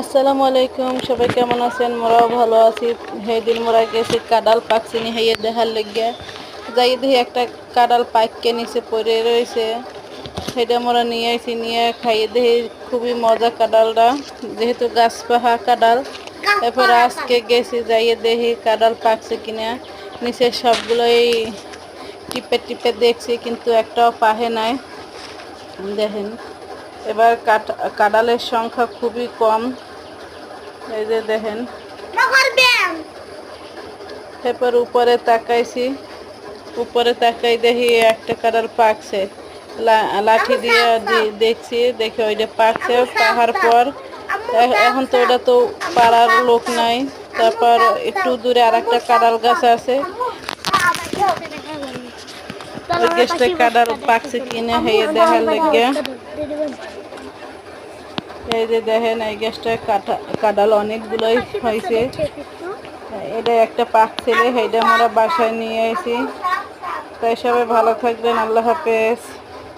আসসালামু আলাইকুম সবাই কেমন আছেন? মোরাও ভালো আছি। সেই দিন মোরা গেছি কাডাল পাকছি নি হেয়ে দেখার লেগে। যাই দেখি একটা কাডাল পাইককে নিচে পড়ে রয়েছে। সেটা মোরা নিয়ে আসি নিয়ে খাইয়ে দেখি খুবই মজা কাডালটা যেহেতু গাছ পাহা কাডাল এরপর আজকে গেছি যাইয়ে দেখি কাডাল পাকছে কিনা। নিচে সবগুলোই টিপে টিপে দেখছি কিন্তু একটাও পাহে নাই। দেখেন এবার কাঁঠালের সংখ্যা খুবই কম। এই যে দেখেন। এরপর উপরে তাকাইছি। উপরে তাকাই দেখি একটা কাঁঠাল পাকছে। লাঠি দিয়ে দি- দেখছি দেখি ওইটা পাকছে পাহার পর। এখন তো ওটা তো পাড়ার লোক নাই। তারপর একটু দূরে আর একটা কাঁঠাল গাছ আছে। ওই গাছটা কাঁঠাল পাকছে কিনে হয়ে দেখার লেগে এই যে দেখেন, এই গ্যাসটা কাটা, কাঁঠাল অনেকগুলোই হয়েছে। এটা একটা পাক ছেলে, সেইটা আমরা বাসায় নিয়ে আসি তাই সবাই ভালো থাকবেন, আল্লাহ হাফেজ।